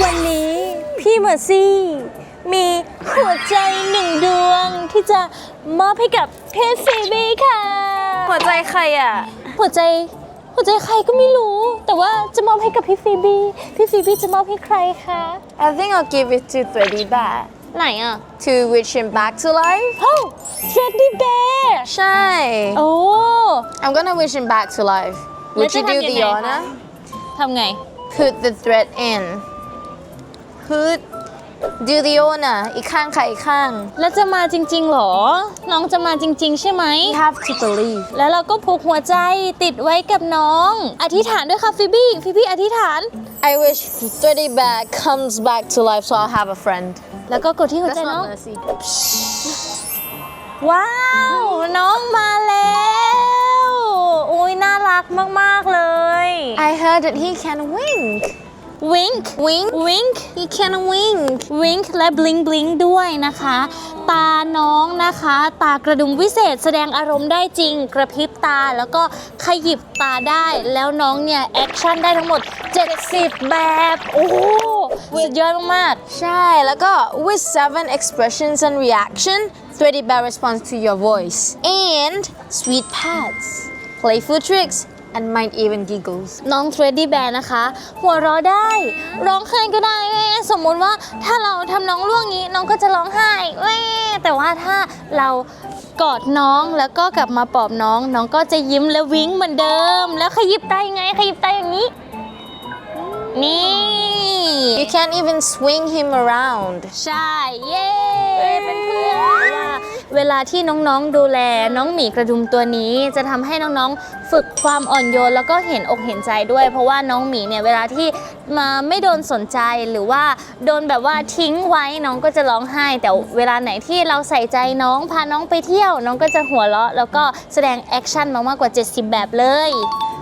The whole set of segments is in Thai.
วันนี้พี่เมอร์ซี่ มีหัวใจหนึ่งดวงที่จะมอบให้กับเพชรซีบีค่ะ หัวใจใครอะ หัวใจหัวใจใครก็ไม่รู้ แต่ว่าจะมอบให้กับพี่ฟีบีพี่ฟีบีจะมอบให้ใครคะ I think I'll give it to Thready Bear ไหนอะ to wish him back to life โอ้เฟรดดี้แบร์ใช่ โอ้ I'm gonna wish him back to life แล้ว Would จะ you do ทำยัง the ไงคะ honor ทำไง Put the thread in Put do the honor อีกข้างค่ะอีกข้าง แล้วจะมาจริงๆหรอ น้องจะมาจริง ๆ ใช่ไหม You have to believe แล้วเราก็ผูกหัวใจติดไว้กับน้อง อธิษฐานด้วยค่ะฟิบี้ฟิบี้อธิษฐาน I wish Thready Bear comes back to life so I'll have a friend แล้วก็กดที่หัวใจ That's น้อง not mercy ว้าว น้องมาแล้วโอ้ยน่ารักมากๆเลย I heard that he can wink วิง Wink วิง He can wink วิงและบลิงบลิงด้วยนะคะ ตาน้องนะคะ ตากระดุมวิเศษแสดงอารมณ์ได้จริง กระพริบตาแล้วก็ขยิบตาได้ แล้วน้องเนี่ย แอคชั่นได้ทั้งหมด 70 แบบ โอ้โหสุดยอดมากใช่ แล้วก็ with seven expressions and reaction Thready Bear responds to your voice and sweet pats playful tricks and might even giggles ๆน้องเฟรดดี้แบร์นะคะ หัวเราะได้ ร้องไห้ก็ได้แม่สมมุติว่าถ้าเราทำน้องล่วงงี้น้องก็จะร้องไห้แม่แต่ว่าถ้าเรากอดน้องแล้วก็กลับมาปลอบน้อง น้องก็จะยิ้มและวิ้งเหมือนเดิม แล้วขยิบตายังไงขยิบตาอย่างนี้ นี่ you can't even swing him around ใช่ เย้เป็นเพื่อนว่า เวลาที่น้องๆดูแลน้องหมีกระดุมตัวนี้ จะทำให้น้องๆฝึกความอ่อนโยนแล้วก็เห็นอกเห็นใจด้วย เพราะว่าน้องหมีเนี่ยเวลาที่มาไม่โดนสนใจหรือว่าโดนแบบว่าทิ้งไว้น้องก็จะร้องไห้ แต่เวลาไหนที่เราใส่ใจน้องพาน้องไปเที่ยว น้องก็จะหัวเราะ แล้วก็แสดงแอคชั่นมามากกว่า 70 แบบเลย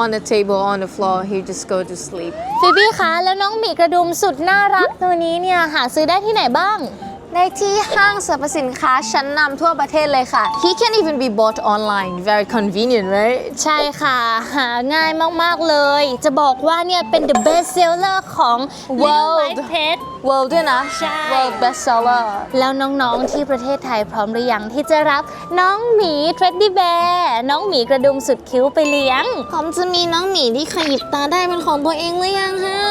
on the table on the floor he just go to sleep ฟิบี้คะแล้วน้องหมีกระดุมสุดน่ารักตัวนี้เนี่ยหาซื้อได้ที่ไหนบ้าง ในที่ห้างสรรพสินค้าชั้นนำทั่วประเทศเลยค่ะ He can even be bought online very convenient right ใช่ค่ะ หาง่ายมาก ๆ เลย จะบอกว่าเนี่ยเป็น the best seller ของ Little World White Pet World ด้วยนะ ใช่ World bestseller แล้วน้อง ๆ ที่ประเทศไทยพร้อมหรือยังที่จะรับน้องหมีเทรดดี้แบร์น้องหมีกระดุมสุดคิ้วไปเลี้ยง ผมจะมีน้องหมีที่ขยิบตาได้เป็นของตัวเองหรือยังฮะ